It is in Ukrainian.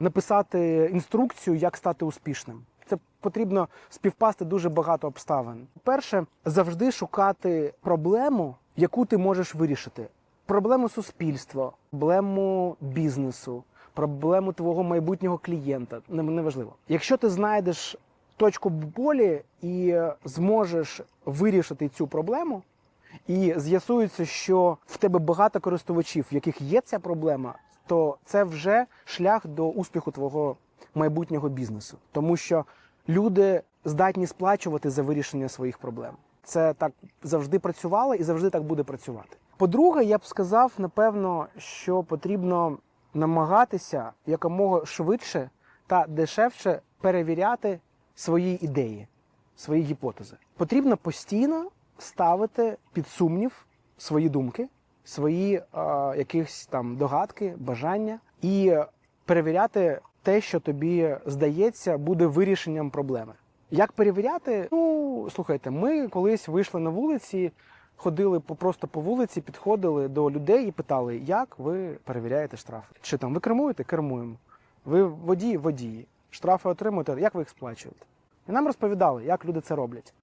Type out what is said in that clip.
написати інструкцію, як стати успішним. Це потрібно співпасти дуже багато обставин. Перше, завжди шукати проблему, яку ти можеш вирішити. Проблему суспільства, проблему бізнесу, проблему твого майбутнього клієнта. Неважливо. Якщо ти знайдеш точку болі і зможеш вирішити цю проблему, і з'ясується, що в тебе багато користувачів, в яких є ця проблема, то це вже шлях до успіху твого майбутнього бізнесу. Тому що люди здатні сплачувати за вирішення своїх проблем. Це так завжди працювало і завжди так буде працювати. По-друге, я б сказав, напевно, що потрібно намагатися якомога швидше та дешевше перевіряти свої ідеї, свої гіпотези. Потрібно постійно ставити під сумнів свої думки, свої е, якісь там догадки, бажання і перевіряти те, що тобі здається, буде вирішенням проблеми. Як перевіряти? Ну слухайте, ми колись вийшли на вулиці, ходили просто по вулиці, підходили до людей і питали, як ви перевіряєте штрафи? Чи там ви кермуєте? Кермуємо. Ви водії, водії. Штрафи отримуєте, як ви їх сплачуєте? І нам розповідали, як люди це роблять.